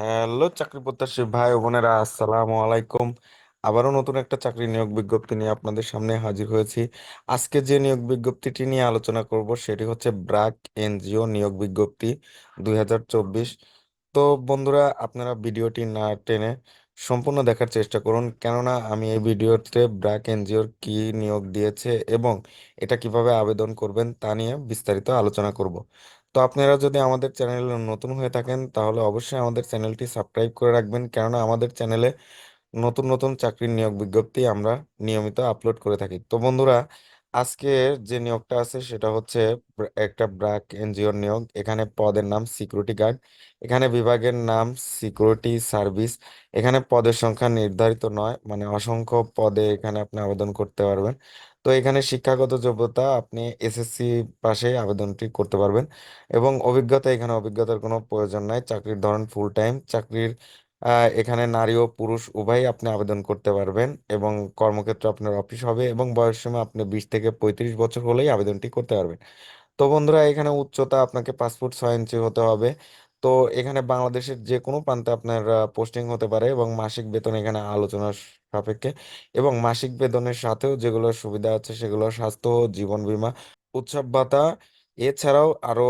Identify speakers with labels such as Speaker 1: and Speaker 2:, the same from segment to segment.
Speaker 1: Hello চাকরি প্রত্যাশী ভাই ও বোনেরা, আসসালামু আলাইকুম। আবারও নতুন একটা চাকরি নিয়োগ বিজ্ঞপ্তি নিয়ে আপনাদের সামনে হাজির হয়েছি। আজকে যে নিয়োগ বিজ্ঞপ্তিটি নিয়ে আলোচনা করব সেটি হচ্ছে ব্র্যাক এনজিও নিয়োগ বিজ্ঞপ্তি দুই হাজার চব্বিশ। তো বন্ধুরা, আপনারা ভিডিওটি না টেনে সম্পূর্ণ দেখার চেষ্টা করুন। কেননা আমি এই ভিডিওতে ব্র্যাক এনজিওর কি নিয়োগ দিয়েছে এবং এটা কীভাবে আবেদন করবেন তা নিয়ে বিস্তারিত আলোচনা করব। তো আপনারা যদি আমাদের চ্যানেলে নতুন হয়ে থাকেন, তাহলে অবশ্যই আমাদের চ্যানেলটি সাবস্ক্রাইব করে রাখবেন। কেননা আমাদের চ্যানেলে নতুন নতুন চাকরির নিয়োগ বিজ্ঞপ্তি আমরা নিয়মিত আপলোড করে থাকি। তো বন্ধুরা আজকে যে নিয়োগটা আছে সেটা হচ্ছে একটা ব্র্যাক এনজিওর নিয়োগ। এখানে পদের নাম সিকিউরিটি গার্ড, এখানে বিভাগের নাম সিকিউরিটি সার্ভিস। এখানে পদের সংখ্যা নির্ধারিত নয় মানে অসংখ্য পদে এখানে আপনি আবেদন করতে পারবেন। তো এখানে শিক্ষাগত যোগ্যতা আপনি এসএসসি পাশে আবেদনটি করতে পারবেন এবং অভিজ্ঞতা, এখানে অভিজ্ঞতার কোনো প্রয়োজন নাই। চাকরির ধরন ফুল টাইম চাকরির এখানে নারী ও পুরুষ উভয়ই আপনি আবেদন করতে পারবেন এবং কর্মক্ষেত্র আপনার অফিস হবে এবং বয়সসীমা আপনি বিশ থেকে পঁয়ত্রিশ বছর হলেই আবেদনটি করতে পারবেন। তো বন্ধুরা, এখানে উচ্চতা আপনাকে ফুট ছয় ইঞ্চি হতে হবে। তো এখানে বাংলাদেশের যে কোনো প্রান্তে আপনার পোস্টিং হতে পারে এবং মাসিক বেতন এখানে আলোচনার সাপেক্ষে এবং মাসিক বেতনের সাথেও যেগুলো সুবিধা আছে সেগুলো স্বাস্থ্য জীবন বীমা, উৎসব ভাতা এছাড়াও আরও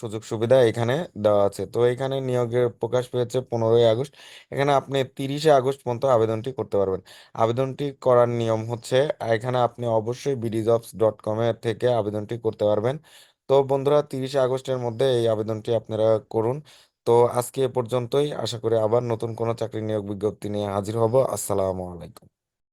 Speaker 1: সুযোগ সুবিধা এখানে দেওয়া আছে। তো এখানে নিয়োগের প্রকাশ পেয়েছে পনেরোই আগস্ট। এখানে আপনি তিরিশে আগস্ট পর্যন্ত আবেদনটি করতে পারবেন। আবেদনটি করার নিয়ম হচ্ছে, এখানে আপনি অবশ্যই বিডিজবস ডট কমের থেকে আবেদনটি করতে পারবেন। তো বন্ধুরা, তিরিশে আগস্টের মধ্যে এই আবেদনটি আপনারা করুন। তো আজকে এ পর্যন্তই। আশা করি আবার নতুন কোনো চাকরি নিয়োগ বিজ্ঞপ্তি নিয়ে হাজির হব। আসসালামু আলাইকুম।